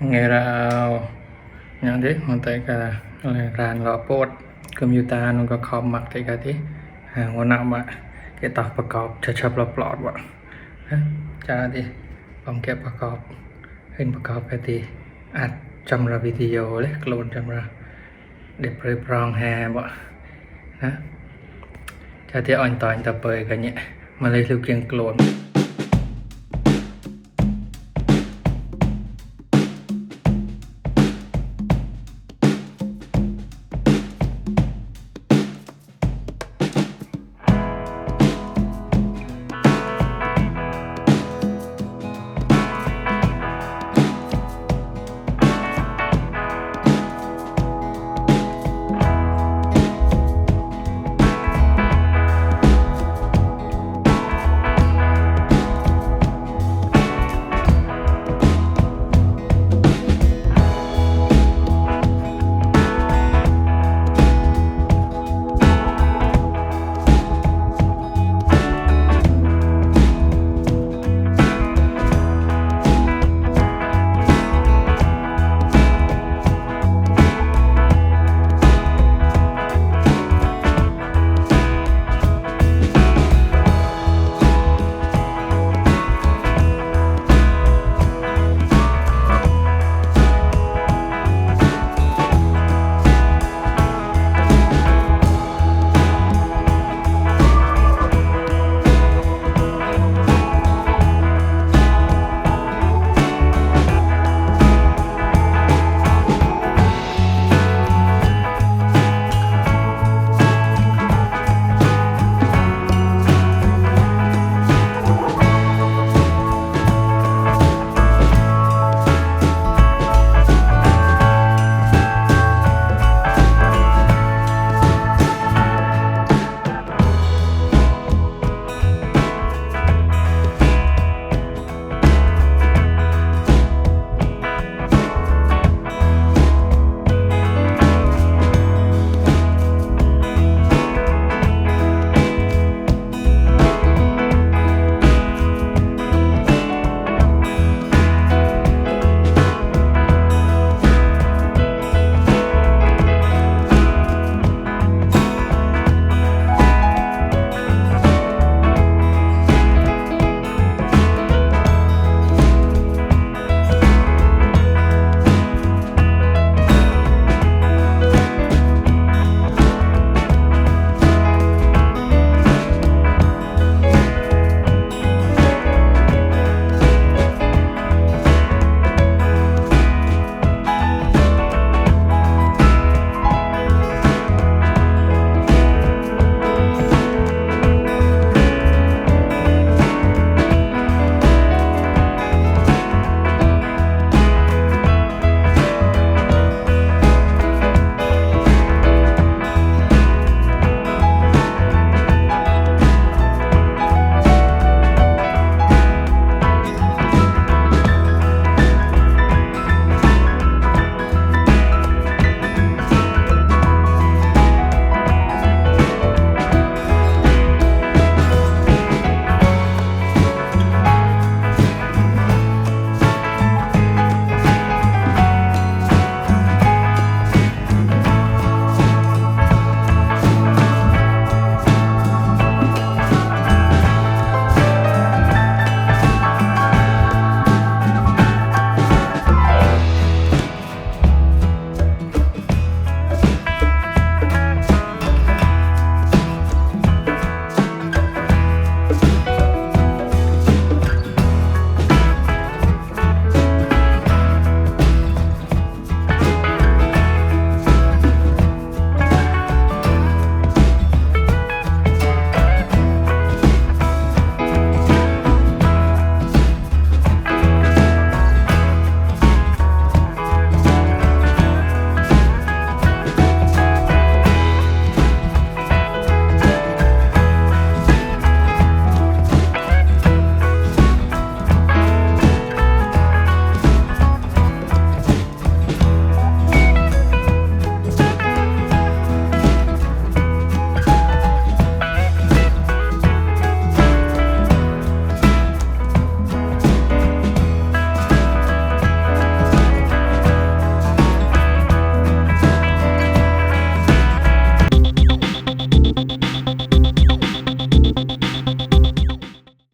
Ngày nào nhận thế มันแต่กะร ràng lọ bột computer nó ก็คอมมักแต่ก็ที่หาหัวหน้ามาเกตักประกอบจะชับปลอดวะฮะจ้าดิลองแกะประกอบให้นประกอบกะที่อัดจำระวิดีโอเลยโกลนจำระเด็บเปรยปรองแฮบ่นะจ้าที่อ่อนตอนตะเปยกันเนี่ยมาเลยลูกเกียงโกลน